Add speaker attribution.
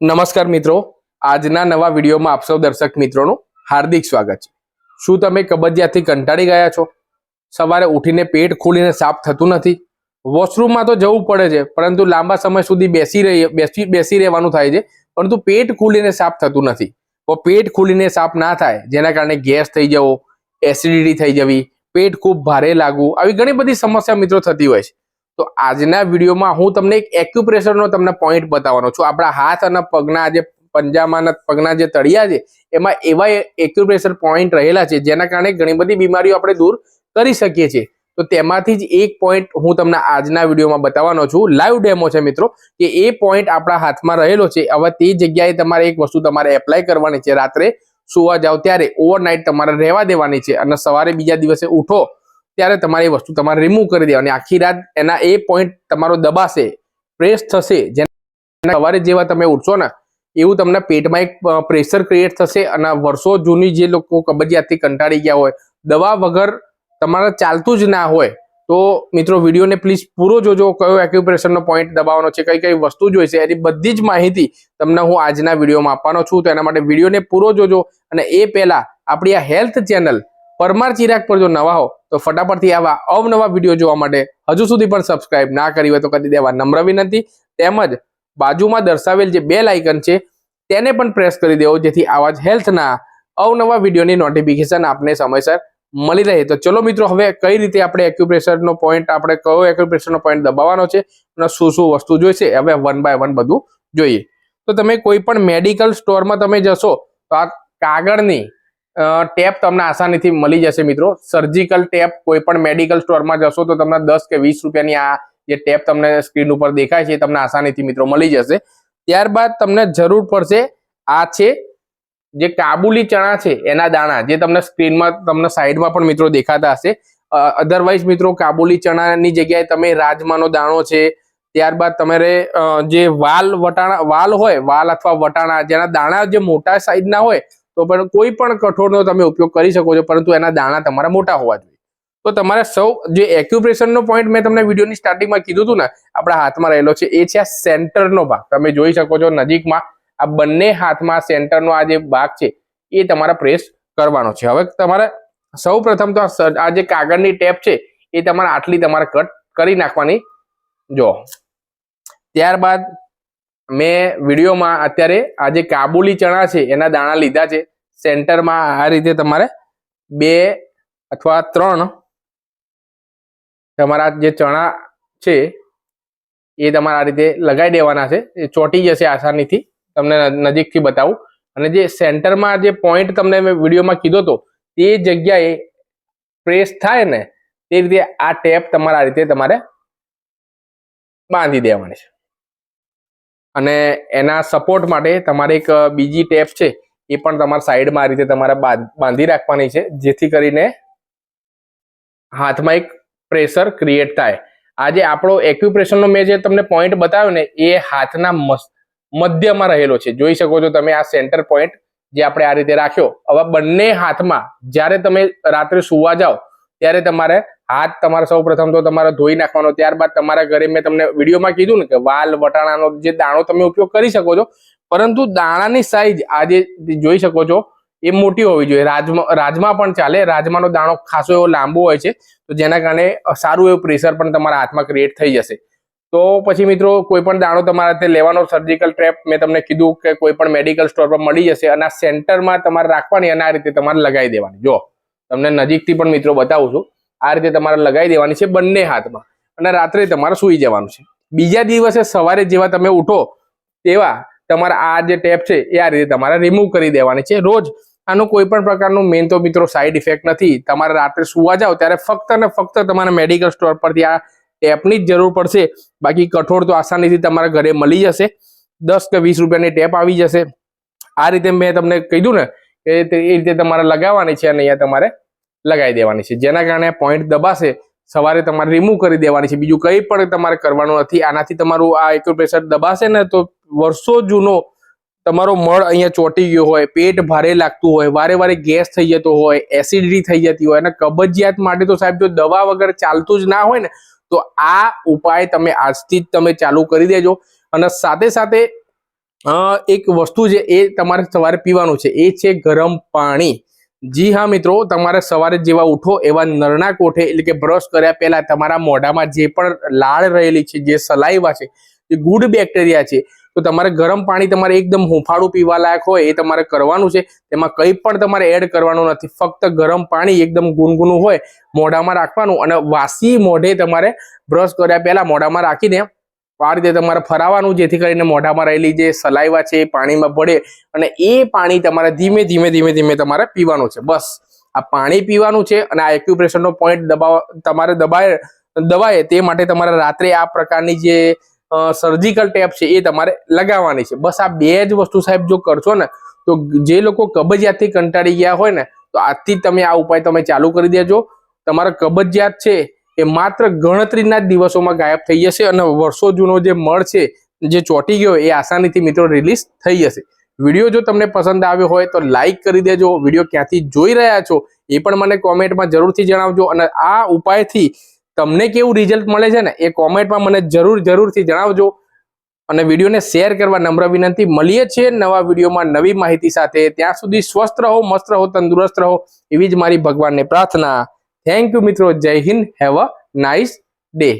Speaker 1: નમસ્કાર મિત્રો. આજના નવા વિડીયોમાં આપ સૌ દર્શક મિત્રોનું હાર્દિક સ્વાગત છે. શું તમે કબજિયાતથી કંટાળી ગયા છો? સવારે ઉઠીને પેટ ખોલીને સાફ થતું નથી? વોશરૂમમાં તો જવું પડે છે, પરંતુ લાંબા સમય સુધી બેસી રહી બેસી બેસી રહેવાનું થાય છે, પરંતુ પેટ ખોલીને સાફ થતું નથી. પેટ ખોલીને સાફ ના થાય, જેના કારણે ગેસ થઈ જવો, એસિડિટી થઈ જવી, પેટ ખૂબ ભારે લાગવું, આવી ઘણી બધી સમસ્યા મિત્રો થતી હોય છે. તો આજના વિડીયોમાં હું તમને એક એક્યુપ્રેશરનો તમને પોઈન્ટ બતાવવાનો છું. આપણા હાથ અને પગના જે પંજામાં પગના જે તળિયા છે, એમાં એવા એક્યુપ્રેશર પોઈન્ટ રહેલા છે, જેના કારણે ઘણી બધી બીમારીઓ આપણે દૂર કરી શકીએ છીએ. તો તેમાંથી જ એક પોઈન્ટ હું તમને આજના વિડીયોમાં બતાવવાનો છું. લાઈવ ડેમો છે મિત્રો, કે એ પોઈન્ટ આપણા હાથમાં રહેલો છે. હવે તે જગ્યાએ તમારે એક વસ્તુ તમારે એપ્લાય કરવાની છે. રાત્રે સુવા જાઓ ત્યારે ઓવરનાઇટ તમારે રહેવા દેવાની છે અને સવારે બીજા દિવસે ઉઠો ત્યારે તમારે એ વસ્તુ તમારે રિમૂવ કરી દેવાની. આખી રાત એના એ પોઈન્ટ તમારો દબાશે પ્રેસ થશે, જેના સવારે જેવા તમે ઉઠશો ને, એવું તમને પેટમાં એક પ્રેશર ક્રિએટ થશે અને વર્ષો જૂની જે લોકો કબજિયાતથી કંટાળી ગયા હોય, દવા વગર તમારે ચાલતું જ ના હોય. તો મિત્રો, વિડીયોને પ્લીઝ પૂરો જોજો, કયો એક્યુપ્રેશરનો પોઈન્ટ દબાવવાનો છે કઈ કઈ વસ્તુ જોઈશે એની બધી જ માહિતી તમને હું આજના વિડીયોમાં આપવાનો છું. તો એના માટે વિડીયોને પૂરો જોજો અને એ પહેલાં આપણી આ હેલ્થ ચેનલ પરમાર ચિરાગ પર જો નવા હો, તો ફટાફટથી આવા અવનવા વીડિયો જોવા માટે હજુ સુધી પણ સબસ્ક્રાઇબ ના કરી હોય તો કરી દેવા નમ્ર વિનંતી. તેમજ બાજુમાં દર્શાવેલ જે બેલ આઇકન છે, તેને પણ પ્રેસ કરી દેવો, જેથી આવા જ હેલ્થના અવનવા વિડીયોની નોટિફિકેશન આપને સમયસર મળી રહે. તો ચલો મિત્રો, હવે કઈ રીતે આપણે એક્યુપ્રેશરનો પોઈન્ટ આપણે કયો એક્યુપ્રેશરનો પોઈન્ટ દબાવવાનો છે અને શું શું વસ્તુ જોઈશે, હવે વન બાય વન બધું જોઈએ. તો તમે કોઈ પણ મેડિકલ સ્ટોરમાં તમે જશો, તો આ કાગળની ટેપ તમને આસાનીથી મળી જશે મિત્રો. સર્જિકલ ટેપ કોઈ પણ મેડિકલ સ્ટોરમાં જશો તો તમને દસ કે વીસ રૂપિયાની આ જે ટેપ તમને સ્ક્રીન ઉપર દેખાય છે તમને આસાનીથી મિત્રો મળી જશે. ત્યારબાદ તમને જરૂર પડશે આ છે જે કાબુલી ચણા છે, એના દાણા, જે તમને સ્ક્રીનમાં તમને સાઈડમાં પણ મિત્રો દેખાતા હશે. અધરવાઇઝ મિત્રો કાબુલી ચણાની જગ્યાએ તમે રાજમાનો દાણો છે, ત્યારબાદ તમારે જે વાલ વટાણા, વાલ હોય, વાલ અથવા વટાણા, જેના દાણા જે મોટા સાઈઝના હોય તો પણ કોઈ પણ કઠોળનો તમે ઉપયોગ કરી શકો છો, પરંતુ એના દાણા તમારા મોટા હોવા જોઈએ. તો તમારે સૌ, જે એક્યુપ્રેશનનો પોઈન્ટ મેં તમને વિડીયોની સ્ટાર્ટિંગમાં કીધું હતું ને, આપણા હાથમાં રહેલો છે, એ છે આ સેન્ટરનો ભાગ. તમે જોઈ શકો છો નજીકમાં આ બંને હાથમાં સેન્ટરનો આ જે ભાગ છે, એ તમારે પ્રેસ કરવાનો છે. હવે તમારે સૌ પ્રથમ તો આ જે કાગળની ટેપ છે, એ તમારે આટલી તમારે કટ કરી નાખવાની. જો. ત્યારબાદ મેં વિડીયોમાં અત્યારે આ જે કાબુલી ચણા છે, એના દાણા લીધા છે. સેન્ટરમાં આ રીતે તમારે બે અથવા ત્રણ તમારા જે ચણા છે, એ તમારા આ રીતે લગાવી દેવાના છે. એ ચોંટી જશે આસાનીથી. તમને નજીકથી બતાવું. અને જે સેન્ટરમાં જે પોઈન્ટ તમને મેં વિડીયોમાં કીધો હતો તે જગ્યાએ પ્રેસ થાય ને, તે રીતે આ ટેપ તમારા રીતે તમારે બાંધી દેવાની છે. અને એના સપોર્ટ માટે તમારે એક બીજી ટેપ છે, એ પણ તમારા સાઈડમાં આ રીતે તમારે બાંધી રાખવાની છે, જેથી કરીને હાથમાં એક પ્રેશર ક્રિએટ થાય. આજે આપણો એક્યુપ્રેશરનો મેં જે તમને પોઈન્ટ બતાવ્યો ને, એ હાથના મધ્યમાં રહેલો છે. જોઈ શકો છો તમે આ સેન્ટર પોઈન્ટ જે આપણે આ રીતે રાખ્યો. હવે બંને હાથમાં જ્યારે તમે રાત્રે સુવા જાઓ, ત્યારે તમારે હાથ તમારે સૌ પ્રથમ તો તમારે ધોઈ નાખવાનો, ત્યારબાદ તમારા ઘરે મેં તમને વિડીયોમાં કીધું ને કે વાલ, વટાણાનો જે દાણો તમે ઉપયોગ કરી શકો છો, પરંતુ દાણાની સાઈઝ આજે જોઈ શકો છો, એ મોટી હોવી જોઈએ. રાજમા રાજમા પણ ચાલે. રાજમાનો દાણો ખાસો એવો લાંબો હોય છે, તો જેના કારણે સારું એવું પ્રેશર પણ તમારા હાથમાં ક્રિએટ થઈ જશે. તો પછી મિત્રો, કોઈ પણ દાણો તમારે તે લેવાનો સર્જિકલ ટ્રેપ મેં તમને કીધું કે કોઈ પણ મેડિકલ સ્ટોર પર મળી જશે અને સેન્ટરમાં તમારે રાખવાની અને આ રીતે તમારે લગાવી દેવાની. જો, તમને નજીકથી પણ મિત્રો બતાવું છું. આ રીતે તમારે લગાવી દેવાની છે બંને હાથમાં. અને રાત્રે તમારે સૂઈ જવાનું છે. બીજા દિવસે સવારે જેવા તમે ઉઠો તેવા તમારા આ જે ટેપ છે એ આ રીતે તમારે રિમૂવ કરી દેવાની છે. રોજ આનું કોઈ પણ પ્રકારનું મેન તો મિત્રો સાઈડ ઇફેક્ટ નથી. તમારે રાત્રે સુવા જાઓ ત્યારે ફક્ત ને ફક્ત તમારે મેડિકલ સ્ટોર પરથી આ ટેપની જ જરૂર પડશે. બાકી કઠોળ તો આસાનીથી તમારા ઘરે મળી જશે. દસ કે વીસ રૂપિયાની ટેપ આવી જશે. આ રીતે મેં તમને કીધું ને એ રીતે તમારે લગાવવાની છે અને અહીંયા તમારે લગાવી દેવાની છે. જેના કારણે પોઈન્ટ દબાશે, સવારે તમારે રિમૂવ કરી દેવાની છે. બીજું કંઈ પણ તમારે કરવાનું નથી. આનાથી તમારું આ એક્યુપ્રેશર દબાશે ને તો વર્ષો જૂનો તમારો મળ અહીંયા ચોંટી ગયો હોય, પેટ ભારે લાગતું હોય, વારે વારે ગેસ થઈ જતો હોય એસિડિટી થઈ જતી હોય અને કબજિયાત માટે તો સાહેબ જો દવા વગર ચાલતું જ ના હોય ને, તો આ ઉપાય તમે આજથી જ તમે ચાલુ કરી દેજો. અને સાથે સાથે એક વસ્તુ છે એ તમારે સવારે પીવાનું છે. એ છે ગરમ પાણી. જી હા, મિત્રો, તમારે સવારે જેવા ઉઠો, એવા નરના કોઠે એટલે કે બ્રશ કર્યા પહેલા તમારા મોઢામાં જે પણ લાળ રહેલી છે, જે સલાઈવા છે, જે ગુડ બેક્ટેરિયા છે, તો તમારે ગરમ પાણી તમારે એકદમ હુંફાળું પીવા લાયક હોય, એ તમારે કરવાનું છે. તેમાં કંઈ પણ તમારે એડ કરવાનું નથી. ફક્ત ગરમ પાણી એકદમ ગુનગુનું હોય, મોઢામાં રાખવાનું અને વાસી મોઢે તમારે બ્રશ કર્યા પહેલા મોઢામાં રાખીને આ રીતે તમારે ફરાવાનું જેથી કરીને મોઢામાં રહેલી જે સલાઈવા છે એ પાણીમાં ભળે અને એ પાણી તમારે ધીમે ધીમે ધીમે ધીમે તમારે પીવાનું છે. બસ. આ પાણી પીવાનું છે અને આ એક્યુપ્રેશરનો પોઈન્ટ દબાવ, તમારે દબાય દબાય તે માટે તમારે રાત્રે આ પ્રકારની જે સર્જિકલ ટેપ છે એ તમારે લગાવવાની છે. બસ આ બે જ વસ્તુ સાહેબ જો કરશો ને, તો જે લોકો કબજિયાતથી કંટાળી ગયા હોય ને, તો આજથી તમે આ ઉપાય તમે ચાલુ કરી દેજો. તમારા કબજિયાત છે એ માત્ર ગણતરીના દિવસોમાં ગાયબ થઈ જશે અને વર્ષો જૂનો જે મળ છે, જે ચોંટી ગયો, એ આસાનીથી મિત્રો રિલીઝ થઈ જશે. વીડિયો જો તમને પસંદ આવ્યો હોય તો લાઈક કરી દેજો. વીડિયો ક્યાંથી જોઈ રહ્યા છો એ પણ મને કોમેન્ટમાં જરૂરથી જણાવજો અને આ ઉપાયથી તમને કેવું રિઝલ્ટ મળે છે ને એ કોમેન્ટમાં મને જરૂર, જરૂરથી જણાવજો. અને વિડીયોને શેર કરવા નમ્ર વિનંતી. મળીએ છીએ નવા વિડીયોમાં નવી માહિતી સાથે. ત્યાં સુધી સ્વસ્થ રહો, મસ્ત રહો, તંદુરસ્ત રહો. એવી જ મારી ભગવાનને પ્રાર્થના. થેન્ક યુ મિત્રો Jai Hind have a nice day